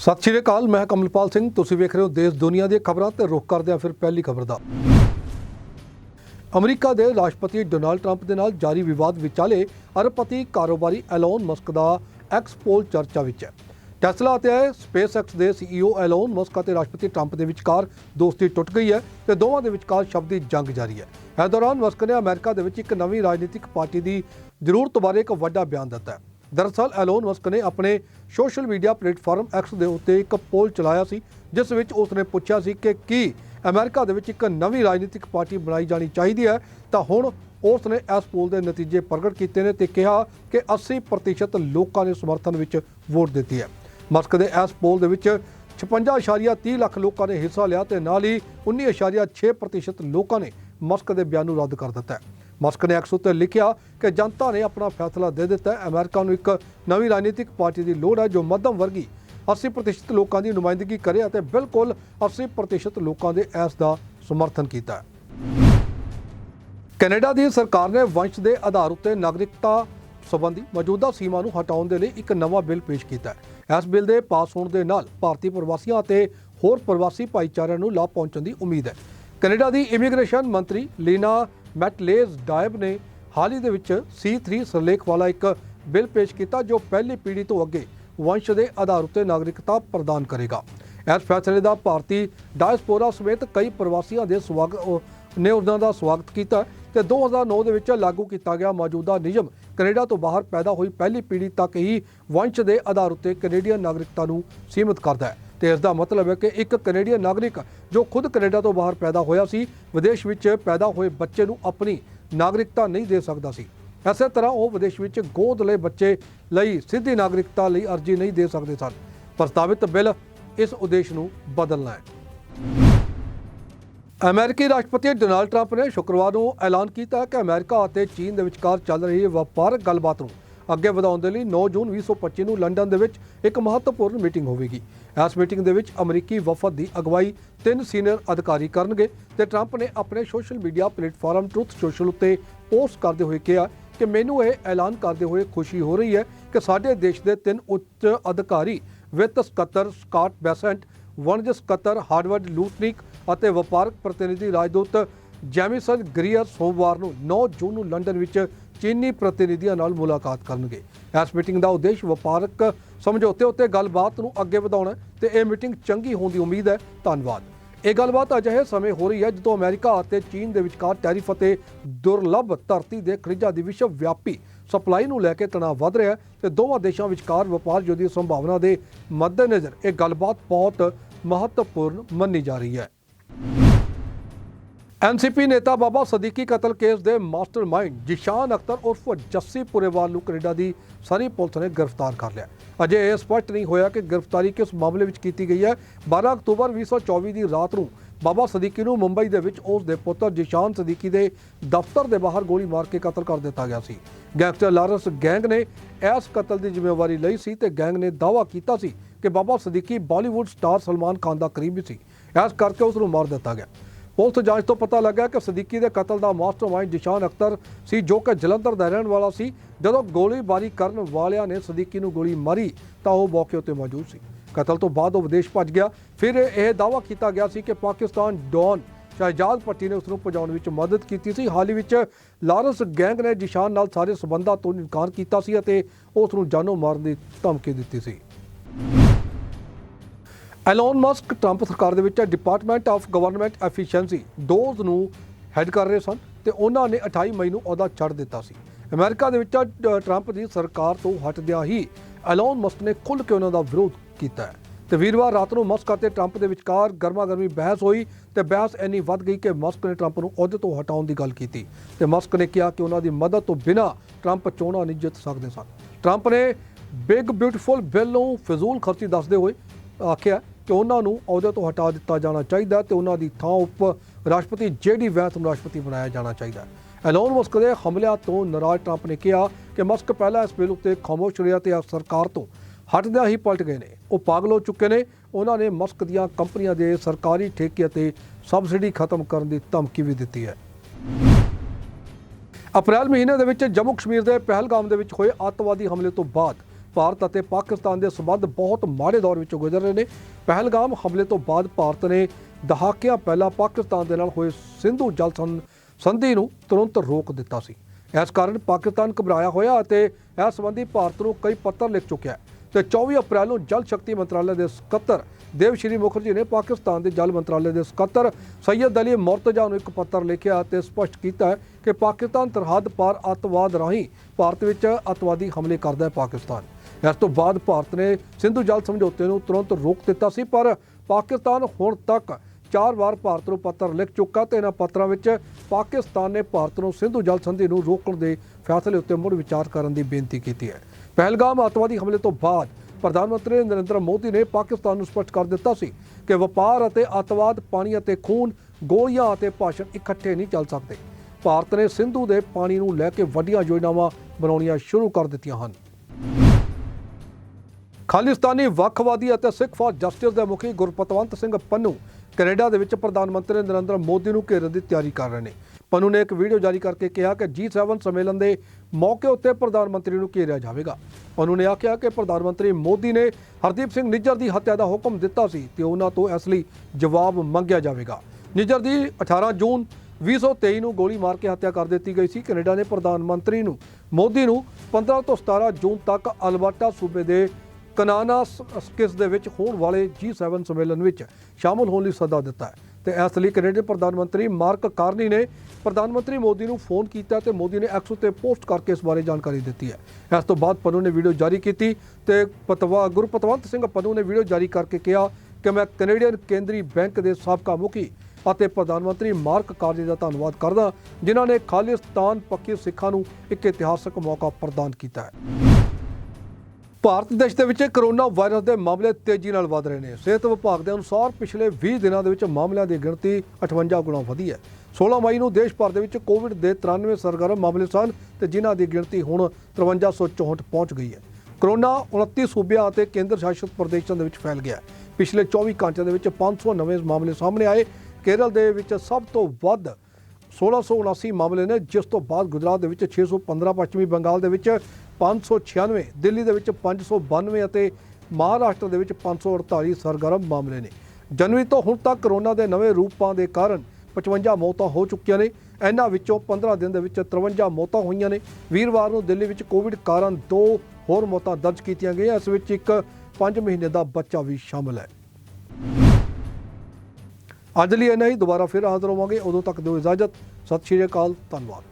ਸਤਿ ਸ਼੍ਰੀ ਅਕਾਲ, ਮੈਂ ਕਮਲਪਾਲ ਸਿੰਘ। ਤੁਸੀਂ ਵੇਖ ਰਹੇ ਹੋ ਦੇਸ਼ ਦੁਨੀਆ ਦੀਆਂ ਖਬਰਾਂ ਤੇ ਰੁਖ ਕਰਦੇ ਹਾਂ ਫਿਰ ਪਹਿਲੀ ਖਬਰ ਦਾ। ਅਮਰੀਕਾ ਦੇ ਰਾਸ਼ਟਰਪਤੀ ਡੋਨਾਲਡ ਟਰੰਪ ਦੇ ਨਾਲ ਜਾਰੀ ਵਿਵਾਦ ਵਿਚਾਲੇ ਅਰਬਪਤੀ ਕਾਰੋਬਾਰੀ ਐਲੋਨ ਮਸਕ ਦਾ ਐਕਸਪੋਲ ਚਰਚਾ ਵਿੱਚ ਹੈ। ਟੈਸਲਾ ਅਤੇ ਸਪੇਸਐਕਸ ਦੇ ਸੀਈਓ ਐਲੋਨ ਮਸਕ ਅਤੇ ਰਾਸ਼ਟਰਪਤੀ ਟਰੰਪ ਦੇ ਵਿਚਕਾਰ ਦੋਸਤੀ ਟੁੱਟ ਗਈ ਹੈ ਤੇ ਦੋਵਾਂ ਦੇ ਵਿਚਕਾਰ ਸ਼ਬਦੀ ਜੰਗ ਜਾਰੀ ਹੈ। ਇਸ ਦੌਰਾਨ ਮਸਕ ਨੇ ਅਮਰੀਕਾ ਦੇ ਵਿੱਚ ਇੱਕ ਨਵੀਂ ਰਾਜਨੀਤਿਕ ਪਾਰਟੀ ਦੀ ਜ਼ਰੂਰਤ ਬਾਰੇ ਇੱਕ ਵੱਡਾ ਬਿਆਨ ਦਿੱਤਾ ਹੈ। ਦਰਅਸਲ ਐਲੋਨ ਮਸਕ ਨੇ ਆਪਣੇ ਸੋਸ਼ਲ ਮੀਡੀਆ ਪਲੇਟਫਾਰਮ ਐਕਸ ਦੇ ਉੱਤੇ ਇੱਕ ਪੋਲ ਚਲਾਇਆ ਸੀ, ਜਿਸ ਵਿੱਚ ਉਸ ਨੇ ਪੁੱਛਿਆ ਸੀ ਕਿ ਕੀ ਅਮਰੀਕਾ ਦੇ ਵਿੱਚ ਇੱਕ ਨਵੀਂ ਰਾਜਨੀਤਿਕ ਪਾਰਟੀ ਬਣਾਈ ਜਾਣੀ ਚਾਹੀਦੀ ਹੈ, ਤਾਂ ਹੁਣ ਉਸ ਨੇ ਇਸ ਪੋਲ ਦੇ ਨਤੀਜੇ ਪ੍ਰਗਟ ਕੀਤੇ ਨੇ ਤੇ ਕਿਹਾ ਕਿ 80% ਲੋਕਾਂ ਨੇ ਸਮਰਥਨ ਵਿੱਚ ਵੋਟ ਦਿੱਤੀ ਹੈ। ਮਸਕ ਦੇ ਇਸ ਪੋਲ ਦੇ ਵਿੱਚ 56.30 ਲੱਖ ਲੋਕਾਂ ਨੇ ਹਿੱਸਾ ਲਿਆ ਤੇ ਨਾਲ ਹੀ 19.6% ਲੋਕਾਂ ਨੇ ਮਸਕ ਦੇ ਬਿਆਨ ਨੂੰ ਰੱਦ ਕਰ ਦਿੱਤਾ ਹੈ। ਮਸਕ ਨੇ ਐਕਸ ਉੱਤੇ ਲਿਖਿਆ ਕਿ ਜਨਤਾ ਨੇ ਆਪਣਾ ਫੈਸਲਾ ਦੇ ਦਿੱਤਾ ਹੈ। ਅਮਰੀਕਾ ਨੂੰ ਇੱਕ ਨਵੀਂ ਰਾਜਨੀਤਿਕ ਪਾਰਟੀ ਦੀ ਲੋੜ ਹੈ ਜੋ ਮੱਧਮ ਵਰਗੀ 80% ਲੋਕਾਂ ਦੀ ਨੁਮਾਇੰਦਗੀ ਕਰੇ ਅਤੇ ਬਿਲਕੁਲ 80% ਲੋਕਾਂ ਦੇ ਇਸ ਦਾ ਸਮਰਥਨ ਕੀਤਾ ਹੈ। ਕੈਨੇਡਾ ਦੀ ਸਰਕਾਰ ਨੇ ਵੰਸ਼ ਦੇ ਆਧਾਰ ਉੱਤੇ ਨਾਗਰਿਕਤਾ ਸੰਬੰਧੀ ਮੌਜੂਦਾ ਸੀਮਾ ਨੂੰ ਹਟਾਉਣ ਦੇ ਲਈ ਇੱਕ ਨਵਾਂ ਬਿੱਲ ਪੇਸ਼ ਕੀਤਾ ਹੈ। ਇਸ ਬਿੱਲ ਦੇ ਪਾਸ ਹੋਣ ਦੇ ਨਾਲ ਭਾਰਤੀ ਪ੍ਰਵਾਸੀਆਂ ਅਤੇ ਹੋਰ ਪ੍ਰਵਾਸੀ ਭਾਈਚਾਰਿਆਂ ਨੂੰ ਲਾਭ ਪਹੁੰਚਣ ਦੀ ਉਮੀਦ ਹੈ। ਕੈਨੇਡਾ ਦੀ ਇਮੀਗ੍ਰੇਸ਼ਨ ਮੰਤਰੀ ਲੀਨਾ ਮੈਟਲੇਜ਼ ਡਾਇਬ ਨੇ ਹਾਲ ਹੀ ਦੇ ਵਿੱਚ C3 ਸਰਲੇਖ ਵਾਲਾ ਇੱਕ ਬਿੱਲ ਪੇਸ਼ ਕੀਤਾ ਜੋ ਪਹਿਲੀ ਪੀੜ੍ਹੀ ਤੋਂ ਅੱਗੇ ਵੰਸ਼ ਦੇ ਆਧਾਰ ਉੱਤੇ ਨਾਗਰਿਕਤਾ ਪ੍ਰਦਾਨ ਕਰੇਗਾ। ਇਸ ਫੈਸਲੇ ਦਾ ਭਾਰਤੀ ਡਾਇਸਪੋਰਾ ਸਮੇਤ ਕਈ ਪ੍ਰਵਾਸੀਆਂ ਦੇ ਸਵਾਗਤ ਨੇ ਉਹਨਾਂ ਦਾ ਸਵਾਗਤ ਕੀਤਾ ਤੇ 2009 ਦੇ ਵਿੱਚ ਲਾਗੂ ਕੀਤਾ ਗਿਆ ਮੌਜੂਦਾ ਨਿਯਮ ਕੈਨੇਡਾ ਤੋਂ ਬਾਹਰ ਪੈਦਾ ਹੋਈ ਪਹਿਲੀ ਪੀੜ੍ਹੀ ਤੱਕ ਹੀ ਵੰਸ਼ ਦੇ ਆਧਾਰ ਉੱਤੇ ਕੈਨੇਡੀਅਨ ਨਾਗਰਿਕਤਾ ਨੂੰ ਸੀਮਿਤ ਕਰਦਾ ਹੈ। ਤੇ ਇਸ ਦਾ ਮਤਲਬ ਹੈ ਕਿ ਇੱਕ ਕੈਨੇਡੀਅਨ ਨਾਗਰਿਕ ਜੋ ਖੁਦ ਕੈਨੇਡਾ ਤੋਂ ਬਾਹਰ ਪੈਦਾ ਹੋਇਆ ਸੀ, ਵਿਦੇਸ਼ ਵਿੱਚ ਪੈਦਾ ਹੋਏ ਬੱਚੇ ਨੂੰ ਆਪਣੀ ਨਾਗਰਿਕਤਾ ਨਹੀਂ ਦੇ ਸਕਦਾ ਸੀ। ਇਸੇ ਤਰ੍ਹਾਂ ਉਹ ਵਿਦੇਸ਼ ਵਿੱਚ ਗੋਦ ਲਏ ਬੱਚੇ ਲਈ ਸਿੱਧੀ ਨਾਗਰਿਕਤਾ ਲਈ ਅਰਜ਼ੀ ਨਹੀਂ ਦੇ ਸਕਦੇ ਸਨ। ਪ੍ਰਸਤਾਵਿਤ ਬਿੱਲ ਇਸ ਉਦੇਸ਼ ਨੂੰ ਬਦਲਣਾ ਹੈ। ਅਮਰੀਕੀ ਰਾਸ਼ਟਰਪਤੀ ਡੋਨਾਲਡ ਟਰੰਪ ਨੇ ਸ਼ੁੱਕਰਵਾਰ ਨੂੰ ਐਲਾਨ ਕੀਤਾ ਕਿ ਅਮਰੀਕਾ ਅਤੇ ਚੀਨ ਦੇ ਵਿਚਕਾਰ ਚੱਲ ਰਹੀ ਵਪਾਰਕ ਗੱਲਬਾਤ ਨੂੰ ਅੱਗੇ ਵਧਾਉਣ ਦੇ ਲਈ 9 ਜੂਨ 2025 ਨੂੰ ਲੰਡਨ ਦੇ ਵਿੱਚ ਇੱਕ ਮਹੱਤਵਪੂਰਨ ਮੀਟਿੰਗ ਹੋਵੇਗੀ। ਇਸ ਮੀਟਿੰਗ ਦੇ ਵਿੱਚ ਅਮਰੀਕੀ ਵਫਦ ਦੀ ਅਗਵਾਈ ਤਿੰਨ ਸੀਨੀਅਰ ਅਧਿਕਾਰੀ ਕਰਨਗੇ ਤੇ ਟਰੰਪ ਨੇ ਆਪਣੇ social media platform Truth Social ਉੱਤੇ ਪੋਸਟ ਕਰਦੇ ਹੋਏ ਕਿਹਾ ਕਿ ਮੈਨੂੰ ਇਹ ਐਲਾਨ ਕਰਦੇ ਹੋਏ ਖੁਸ਼ੀ ਹੋ ਰਹੀ ਹੈ ਕਿ ਸਾਡੇ ਦੇਸ਼ ਦੇ ਤਿੰਨ ਉੱਚ ਅਧਿਕਾਰੀ ਵਿੱਤ ਸਕੱਤਰ, ਸਕਾਟ ਬੈਸੈਂਟ, ਵਣਜ ਸਕੱਤਰ, ਹਾਰਵਰਡ ਲੂਟਨਿਕ ਅਤੇ ਵਪਾਰਕ ਪ੍ਰਤੀਨਿਧੀ ਰਾਜਦੂਤ ਜੈਮਿਸਨ ਗਰੀਅਰ ਸੋਮਵਾਰ ਨੂੰ 9 ਜੂਨ ਨੂੰ ਲੰਡਨ ਵਿੱਚ ਚੀਨੀ ਪ੍ਰਤੀਨਿਧੀਆਂ ਨਾਲ ਮੁਲਾਕਾਤ ਕਰਨਗੇ। ਇਸ ਮੀਟਿੰਗ ਦਾ ਉਦੇਸ਼ ਵਪਾਰਕ ਸਮਝੌਤੇ ਉੱਤੇ ਗੱਲਬਾਤ ਨੂੰ ਅੱਗੇ ਵਧਾਉਣਾ ਹੈ ਤੇ ਇਹ ਮੀਟਿੰਗ ਚੰਗੀ ਹੋਣ ਦੀ ਉਮੀਦ ਹੈ। ਧੰਨਵਾਦ। ਇਹ ਗੱਲਬਾਤ ਅਜਿਹੇ ਸਮੇਂ ਹੋ ਰਹੀ ਹੈ ਜਦੋਂ ਅਮਰੀਕਾ ਅਤੇ ਚੀਨ ਦੇ ਵਿਚਕਾਰ ਟੈਰਿਫ ਅਤੇ ਦੁਰਲੱਭ ਧਰਤੀ ਦੇ ਖਣਿਜਾਂ ਦੀ ਵਿਸ਼ਵ ਵਿਆਪੀ ਸਪਲਾਈ ਨੂੰ ਲੈ ਕੇ ਤਣਾਅ ਵਧ ਰਿਹਾ ਹੈ ਤੇ ਦੋਵਾਂ ਦੇਸ਼ਾਂ ਵਿਚਕਾਰ ਵਪਾਰ ਯੁੱਧ ਦੀ ਸੰਭਾਵਨਾ ਦੇ ਮੱਦੇਨਜ਼ਰ ਇਹ ਗੱਲਬਾਤ ਬਹੁਤ ਮਹੱਤਵਪੂਰਨ ਮੰਨੀ ਜਾ ਰਹੀ ਹੈ। ਐਨਸੀਪੀ ਨੇਤਾ ਬਾਬਾ ਸਦੀਕੀ ਕਤਲ ਕੇਸ ਦੇ ਮਾਸਟਰਮਾਈਂਡ ਜਿਸ਼ਾਨ ਅਖਤਰ ਉਰਫ ਜੱਸੀ ਪੁਰੇਵਾਲ ਨੂੰ ਕੈਨੇਡਾ ਦੀ ਸਾਰੀ ਪੁਲਿਸ ਨੇ ਗ੍ਰਿਫਤਾਰ ਕਰ ਲਿਆ। ਅਜੇ ਇਹ ਸਪਸ਼ਟ ਨਹੀਂ ਹੋਇਆ ਕਿ ਗ੍ਰਿਫਤਾਰੀ ਕਿਸ ਮਾਮਲੇ ਵਿੱਚ ਕੀਤੀ ਗਈ ਹੈ। 12 ਅਕਤੂਬਰ 2024 ਦੀ ਰਾਤ ਨੂੰ ਬਾਬਾ ਸਦੀਕੀ ਨੂੰ ਮੁੰਬਈ ਦੇ ਵਿੱਚ ਉਸ ਦੇ ਪੁੱਤਰ ਜਿਸ਼ਾਨ ਸਦੀਕੀ ਦੇ ਦਫ਼ਤਰ ਦੇ ਬਾਹਰ ਗੋਲੀ ਮਾਰ ਕੇ ਕਤਲ ਕਰ ਦਿੱਤਾ ਗਿਆ ਸੀ। ਗੈਂਗਸਟਰ ਲਾਰੈਂਸ ਗੈਂਗ ਨੇ ਇਸ ਕਤਲ ਦੀ ਜ਼ਿੰਮੇਵਾਰੀ ਲਈ ਸੀ ਤੇ ਗੈਂਗ ਨੇ ਦਾਅਵਾ ਕੀਤਾ ਸੀ ਕਿ ਬਾਬਾ ਸਦੀਕੀ ਬਾਲੀਵੁੱਡ ਸਟਾਰ ਸਲਮਾਨ ਖਾਨ ਦਾ ਕਰੀਬੀ ਸੀ। ਇਸ ਕਰਕੇ ਉਸ ਨੂੰ ਮਾਰ ਦਿੱਤਾ ਗਿਆ। ਪੁਲਿਸ ਜਾਂਚ ਤੋਂ ਪਤਾ ਲੱਗਾ ਕਿ ਸਦੀਕੀ ਦੇ ਕਤਲ ਦਾ ਮਾਸਟਰਮਾਈਂਡ ਜਿਸ਼ਾਨ ਅਖਤਰ ਸੀ, ਜੋ ਕਿ ਜਲੰਧਰ ਦਾ ਰਹਿਣ ਵਾਲਾ ਸੀ। ਜਦੋਂ ਗੋਲੀਬਾਰੀ ਕਰਨ ਵਾਲਿਆਂ ਨੇ ਸਦੀਕੀ ਨੂੰ ਗੋਲੀ ਮਾਰੀ, ਤਾਂ ਉਹ ਮੌਕੇ ਉੱਤੇ ਮੌਜੂਦ ਸੀ। ਕਤਲ ਤੋਂ ਬਾਅਦ ਉਹ ਵਿਦੇਸ਼ ਭੱਜ ਗਿਆ। ਫਿਰ ਇਹ ਦਾਅਵਾ ਕੀਤਾ ਗਿਆ ਸੀ ਕਿ ਪਾਕਿਸਤਾਨ ਡੌਨ ਸ਼ਹਿਜਾਦ ਪੱਟੀ ਨੇ ਉਸ ਨੂੰ ਭਜਾਉਣ ਵਿੱਚ ਮਦਦ ਕੀਤੀ ਸੀ। ਹਾਲ ਹੀ ਵਿੱਚ ਲਾਰੈਂਸ ਗੈਂਗ ਨੇ ਜਿਸ਼ਾਨ ਨਾਲ ਸਾਰੇ ਸਬੰਧਾਂ ਤੋਂ ਇਨਕਾਰ ਕੀਤਾ ਸੀ ਅਤੇ ਉਸ ਨੂੰ ਜਾਨੋਂ ਮਾਰਨ ਦੀ ਧਮਕੀ ਦਿੱਤੀ ਸੀ। ਐਲੋਨ ਮਸਕ ਟਰੰਪ ਸਰਕਾਰ ਦੇ ਵਿੱਚ department of government efficiency DOGE ਨੂੰ ਹੈੱਡ ਕਰ ਰਹੇ ਸਨ ਤੇ ਉਹਨਾਂ ਨੇ 28 ਮਈ ਨੂੰ ਅਹੁਦਾ ਛੱਡ ਦਿੱਤਾ ਸੀ। ਅਮਰੀਕਾ ਦੇ ਵਿੱਚ ਟਰੰਪ ਦੀ ਸਰਕਾਰ ਤੋਂ ਹਟਦਿਆਂ ਹੀ ਐਲੋਨ ਮਸਕ ਨੇ ਖੁੱਲ੍ਹ ਕੇ ਉਹਨਾਂ ਦਾ ਵਿਰੋਧ ਕੀਤਾ ਹੈ। ਤੇ ਵੀਰਵਾਰ ਰਾਤ ਨੂੰ ਮਸਕ ਅਤੇ ਟਰੰਪ ਦੇ ਵਿਚਕਾਰ ਗਰਮਾ-ਗਰਮੀ ਬਹਿਸ ਹੋਈ ਤੇ ਬਹਿਸ ਇੰਨੀ ਵੱਧ ਗਈ ਕਿ ਮਸਕ ਨੇ ਟਰੰਪ ਨੂੰ ਅਹੁਦੇ ਤੋਂ ਹਟਾਉਣ ਦੀ ਗੱਲ ਕੀਤੀ। ਤੇ ਮਸਕ ਨੇ ਕਿਹਾ ਕਿ ਉਹਨਾਂ ਦੀ ਮਦਦ ਤੋਂ ਬਿਨਾਂ ਟਰੰਪ ਚੋਣਾਂ ਨਹੀਂ ਜਿੱਤ ਸਕਦੇ ਸਨ। ਟਰੰਪ ਨੇ ਬਿਗ ਬਿਊਟੀਫੁਲ ਬਿੱਲ ਨੂੰ ਫਜ਼ੂਲ ਖਰਚੀ ਦੱਸਦੇ ਹੋਏ ਆਖਿਆ ਕਿ ਉਹਨਾਂ ਨੂੰ ਅਹੁਦੇ ਤੋਂ ਹਟਾ ਦਿੱਤਾ ਜਾਣਾ ਚਾਹੀਦਾ ਤੇ ਉਹਨਾਂ ਦੀ ਥਾਂ ਉਪ ਰਾਸ਼ਟਰਪਤੀ ਜੇਡੀ ਵੈਂਸ ਨੂੰ ਰਾਸ਼ਟਰਪਤੀ ਬਣਾਇਆ ਜਾਣਾ ਚਾਹੀਦਾ। ਐਲੋਨ ਮਸਕ ਦੇ ਹਮਲਿਆਂ ਤੋਂ ਨਾਰਾਜ਼ ਟਰੰਪ ਨੇ ਕਿਹਾ ਕਿ ਮਸਕ ਪਹਿਲਾਂ ਇਸ ਬਿੱਲ ਉੱਤੇ ਖਾਮੋਸ਼ ਰਿਹਾ ਤੇ ਇਸ ਸਰਕਾਰ ਤੋਂ ਹਟਦਿਆਂ ਹੀ ਪਲਟ ਗਏ ਨੇ। ਉਹ ਪਾਗਲ ਹੋ ਚੁੱਕੇ ਨੇ। ਉਹਨਾਂ ਨੇ ਮਸਕ ਦੀਆਂ ਕੰਪਨੀਆਂ ਦੇ ਸਰਕਾਰੀ ਠੇਕੇ ਅਤੇ ਸਬਸਿਡੀ ਖਤਮ ਕਰਨ ਦੀ ਧਮਕੀ ਵੀ ਦਿੱਤੀ ਹੈ। ਅਪ੍ਰੈਲ ਮਹੀਨੇ ਦੇ ਵਿੱਚ ਜੰਮੂ ਕਸ਼ਮੀਰ ਦੇ ਪਹਿਲਗਾਮ ਦੇ ਵਿੱਚ ਹੋਏ ਅੱਤਵਾਦੀ ਹਮਲੇ ਤੋਂ ਬਾਅਦ ਭਾਰਤ ਅਤੇ ਪਾਕਿਸਤਾਨ ਦੇ ਸਬੰਧ ਬਹੁਤ ਮਾੜੇ ਦੌਰ ਵਿੱਚੋਂ ਗੁਜ਼ਰ ਰਹੇ ਨੇ। ਪਹਿਲਗਾਮ ਹਮਲੇ ਤੋਂ ਬਾਅਦ ਭਾਰਤ ਨੇ ਦਹਾਕਿਆਂ ਪਹਿਲਾਂ ਪਾਕਿਸਤਾਨ ਦੇ ਨਾਲ ਹੋਏ ਸਿੰਧੂ ਜਲ ਸੰਧੀ ਨੂੰ ਤੁਰੰਤ ਰੋਕ ਦਿੱਤਾ ਸੀ। ਇਸ ਕਾਰਨ ਪਾਕਿਸਤਾਨ ਘਬਰਾਇਆ ਹੋਇਆ ਅਤੇ ਇਸ ਸੰਬੰਧੀ ਭਾਰਤ ਨੂੰ ਕਈ ਪੱਤਰ ਲਿਖ ਚੁੱਕਿਆ ਹੈ। ਤੇ 24 ਅਪ੍ਰੈਲ ਨੂੰ ਜਲ ਸ਼ਕਤੀ ਮੰਤਰਾਲੇ ਦੇ ਸਕੱਤਰ ਦੇਵ ਸ਼੍ਰੀ ਮੁਖਰਜੀ ਨੇ ਪਾਕਿਸਤਾਨ ਦੇ ਜਲ ਮੰਤਰਾਲੇ ਦੇ ਸਕੱਤਰ ਸੈਯਦ ਅਲੀ ਮੁਰਤਜ਼ਾ ਨੂੰ ਇੱਕ ਪੱਤਰ ਲਿਖਿਆ ਤੇ ਸਪਸ਼ਟ ਕੀਤਾ ਕਿ ਪਾਕਿਸਤਾਨ ਸਰਹੱਦ ਪਾਰ ਅੱਤਵਾਦ ਰਾਹੀਂ ਭਾਰਤ ਵਿੱਚ ਅੱਤਵਾਦੀ ਹਮਲੇ ਕਰਦਾ ਹੈ ਪਾਕਿਸਤਾਨ। ਇਸ ਤੋਂ ਬਾਅਦ ਭਾਰਤ ਨੇ ਸਿੰਧੂ ਜਲ ਸਮਝੌਤੇ ਨੂੰ ਤੁਰੰਤ ਰੋਕ ਦਿੱਤਾ ਸੀ, ਪਰ ਪਾਕਿਸਤਾਨ ਹੁਣ ਤੱਕ ਚਾਰ ਵਾਰ ਭਾਰਤ ਨੂੰ ਪੱਤਰ ਲਿਖ ਚੁੱਕਾ ਤੇ ਇਹਨਾਂ ਪੱਤਰਾਂ ਵਿੱਚ ਪਾਕਿਸਤਾਨ ਨੇ ਭਾਰਤ ਨੂੰ ਸਿੰਧੂ ਜਲ ਸੰਧੀ ਨੂੰ ਰੋਕਣ ਦੇ ਫੈਸਲੇ ਉੱਤੇ ਮੁੜ ਵਿਚਾਰ ਕਰਨ ਦੀ ਬੇਨਤੀ ਕੀਤੀ ਹੈ। ਪਹਿਲਗਾਮ ਅੱਤਵਾਦੀ ਹਮਲੇ ਤੋਂ ਬਾਅਦ ਪ੍ਰਧਾਨ ਮੰਤਰੀ ਨਰਿੰਦਰ ਮੋਦੀ ਨੇ ਪਾਕਿਸਤਾਨ ਨੂੰ ਸਪਸ਼ਟ ਕਰ ਦਿੱਤਾ ਸੀ ਕਿ ਵਪਾਰ ਅਤੇ ਅੱਤਵਾਦ, ਪਾਣੀ ਅਤੇ ਖੂਨ, ਗੋਲੀਆਂ ਅਤੇ ਭਾਸ਼ਣ ਇਕੱਠੇ ਨਹੀਂ ਚੱਲ ਸਕਦੇ। ਭਾਰਤ ਨੇ ਸਿੰਧੂ ਦੇ ਪਾਣੀ ਨੂੰ ਲੈ ਕੇ ਵੱਡੀਆਂ ਯੋਜਨਾਵਾਂ ਬਣਾਉਣੀਆਂ ਸ਼ੁਰੂ ਕਰ ਦਿੱਤੀਆਂ ਹਨ। ਖਾਲਿਸਤਾਨੀ ਵੱਖਵਾਦੀ ਅਤੇ ਸਿੱਖ ਫਾਰ ਜਸਟਿਸ ਦੇ ਮੁਖੀ ਗੁਰਪਤਵੰਤ ਸਿੰਘ ਪੰਨੂ ਕੈਨੇਡਾ ਦੇ ਵਿੱਚ ਪ੍ਰਧਾਨ ਮੰਤਰੀ ਨਰਿੰਦਰ ਮੋਦੀ ਨੂੰ ਘੇਰਨ ਦੀ ਤਿਆਰੀ ਕਰ ਰਹੇ ਨੇ। ਪੰਨੂ ਨੇ ਇੱਕ ਵੀਡੀਓ ਜਾਰੀ ਕਰਕੇ ਕਿਹਾ ਕਿ G7 ਸੰਮੇਲਨ ਦੇ ਮੌਕੇ ਉੱਤੇ ਪ੍ਰਧਾਨ ਮੰਤਰੀ ਨੂੰ ਘੇਰਿਆ ਜਾਵੇਗਾ। ਪੰਨੂ ਨੇ ਆਖਿਆ ਕਿ ਪ੍ਰਧਾਨ ਮੰਤਰੀ ਮੋਦੀ ਨੇ ਹਰਦੀਪ ਸਿੰਘ ਨਿੱਜਰ ਦੀ ਹੱਤਿਆ ਦਾ ਹੁਕਮ ਦਿੱਤਾ ਸੀ ਤੇ ਉਹਨਾਂ ਤੋਂ ਇਸ ਲਈ ਜਵਾਬ ਮੰਗਿਆ ਜਾਵੇਗਾ। ਨਿੱਜਰ ਦੀ 18 ਜੂਨ 2023 ਨੂੰ ਗੋਲੀ ਮਾਰ ਕੇ ਹੱਤਿਆ ਕਰ ਦਿੱਤੀ ਗਈ ਸੀ। ਕੈਨੇਡਾ ਨੇ ਪ੍ਰਧਾਨ ਮੰਤਰੀ ਨੂੰ ਮੋਦੀ ਨੂੰ 15 ਤੋਂ 17 ਜੂਨ ਤੱਕ ਅਲਬਰਟਾ ਸੂਬੇ ਦੇ ਕਨਾਨਾ ਸਕਿਸ ਦੇ ਵਿੱਚ ਹੋਣ ਵਾਲੇ G7 ਸੰਮੇਲਨ ਵਿੱਚ ਸ਼ਾਮਲ ਹੋਣ ਲਈ ਸੱਦਾ ਦਿੱਤਾ ਹੈ। ਤੇ ਇਸ ਲਈ ਕੈਨੇਡਾ ਪ੍ਰਧਾਨ ਮੰਤਰੀ ਮਾਰਕ ਕਾਰਨੀ ਨੇ ਪ੍ਰਧਾਨ ਮੰਤਰੀ ਮੋਦੀ ਨੂੰ ਫੋਨ ਕੀਤਾ ਤੇ ਮੋਦੀ ਨੇ ਐਕਸ ਉੱਤੇ ਪੋਸਟ ਕਰਕੇ ਇਸ ਬਾਰੇ ਜਾਣਕਾਰੀ ਦਿੱਤੀ ਹੈ। ਇਸ ਤੋਂ ਬਾਅਦ ਪਨੂ ਨੇ ਵੀਡੀਓ ਜਾਰੀ ਕੀਤੀ ਤੇ ਪਤਵਾ ਗੁਰਪਤਵੰਤ ਸਿੰਘ ਪੰਨੂ ਨੇ ਵੀਡੀਓ ਜਾਰੀ ਕਰਕੇ ਕਿਹਾ ਕਿ ਮੈਂ ਕੈਨੇਡੀਅਨ ਕੇਂਦਰੀ ਬੈਂਕ ਦੇ ਸਾਬਕਾ ਮੁਖੀ ਅਤੇ ਪ੍ਰਧਾਨ ਮੰਤਰੀ ਮਾਰਕ ਕਾਰਨੀ ਦਾ ਧੰਨਵਾਦ ਕਰਦਾ, ਜਿਨ੍ਹਾਂ ਨੇ ਖਾਲਿਸਤਾਨ ਪੱਕੀ ਸਿੱਖਾਂ ਨੂੰ ਇੱਕ ਇਤਿਹਾਸਕ ਮੌਕਾ ਪ੍ਰਦਾਨ ਕੀਤਾ ਹੈ। ਭਾਰਤ ਦੇਸ਼ ਦੇ ਵਿੱਚ ਕਰੋਨਾ ਵਾਇਰਸ ਦੇ ਮਾਮਲੇ ਤੇਜ਼ੀ ਨਾਲ ਵਧ ਰਹੇ ਨੇ। ਸਿਹਤ ਵਿਭਾਗ ਦੇ ਅਨੁਸਾਰ ਪਿਛਲੇ 20 ਦਿਨਾਂ ਦੇ ਵਿੱਚ ਮਾਮਲਿਆਂ ਦੀ ਗਿਣਤੀ 58 ਗੁਣਾ ਵਧੀ ਹੈ। 16 ਮਈ ਨੂੰ ਦੇਸ਼ ਭਰ ਦੇ ਵਿੱਚ ਕੋਵਿਡ ਦੇ 93 ਸਰਗਰਮ ਮਾਮਲੇ ਸਨ ਤੇ ਜਿਨ੍ਹਾਂ ਦੀ ਗਿਣਤੀ ਹੁਣ 5364 ਪਹੁੰਚ ਗਈ ਹੈ। ਕਰੋਨਾ 29 ਸੂਬਿਆਂ ਅਤੇ ਕੇਂਦਰ ਸ਼ਾਸਿਤ ਪ੍ਰਦੇਸ਼ਾਂ ਦੇ ਵਿੱਚ ਫੈਲ ਗਿਆ ਪਿਛਲੇ 24 ਘੰਟਿਆਂ ਦੇ ਵਿੱਚ 500 ਨਵੇਂ ਮਾਮਲੇ ਸਾਹਮਣੇ ਆਏ। ਕੇਰਲ ਦੇ ਵਿੱਚ ਸਭ ਤੋਂ ਵੱਧ 1679 ਮਾਮਲੇ ਨੇ, ਜਿਸ ਤੋਂ ਬਾਅਦ ਗੁਜਰਾਤ ਦੇ ਵਿੱਚ 615 ਪੱਛਮੀ ਬੰਗਾਲ ਦੇ ਵਿੱਚ 596 ਦਿੱਲੀ ਦੇ ਵਿੱਚ 592 ਅਤੇ ਮਹਾਰਾਸ਼ਟਰ ਦੇ ਵਿੱਚ 548 ਸਰਗਰਮ ਮਾਮਲੇ ਨੇ। ਜਨਵਰੀ ਤੋਂ ਹੁਣ ਤੱਕ ਕਰੋਨਾ ਦੇ ਨਵੇਂ ਰੂਪਾਂ ਦੇ ਕਾਰਨ 55 ਮੌਤਾਂ ਹੋ ਚੁੱਕੀਆਂ ਨੇ। ਇਹਨਾਂ ਵਿੱਚੋਂ 15 ਦਿਨ ਦੇ ਵਿੱਚ 53 ਮੌਤਾਂ ਹੋਈਆਂ ਨੇ। ਵੀਰਵਾਰ ਨੂੰ ਦਿੱਲੀ ਵਿੱਚ ਕੋਵਿਡ ਕਾਰਨ ਦੋ ਹੋਰ ਮੌਤਾਂ ਦਰਜ ਕੀਤੀਆਂ ਗਈਆਂ। ਇਸ ਵਿੱਚ ਇੱਕ 5 ਮਹੀਨੇ ਦਾ ਬੱਚਾ ਵੀ ਸ਼ਾਮਲ ਹੈ। ਅੱਜ ਲਈ ਇੰਨਾ ਹੀ। ਦੁਬਾਰਾ ਫਿਰ ਹਾਜ਼ਰ ਹੋਵਾਂਗੇ। ਉਦੋਂ ਤੱਕ ਦਿਓ ਇਜਾਜ਼ਤ। ਸਤਿ ਸ਼੍ਰੀ ਅਕਾਲ। ਧੰਨਵਾਦ।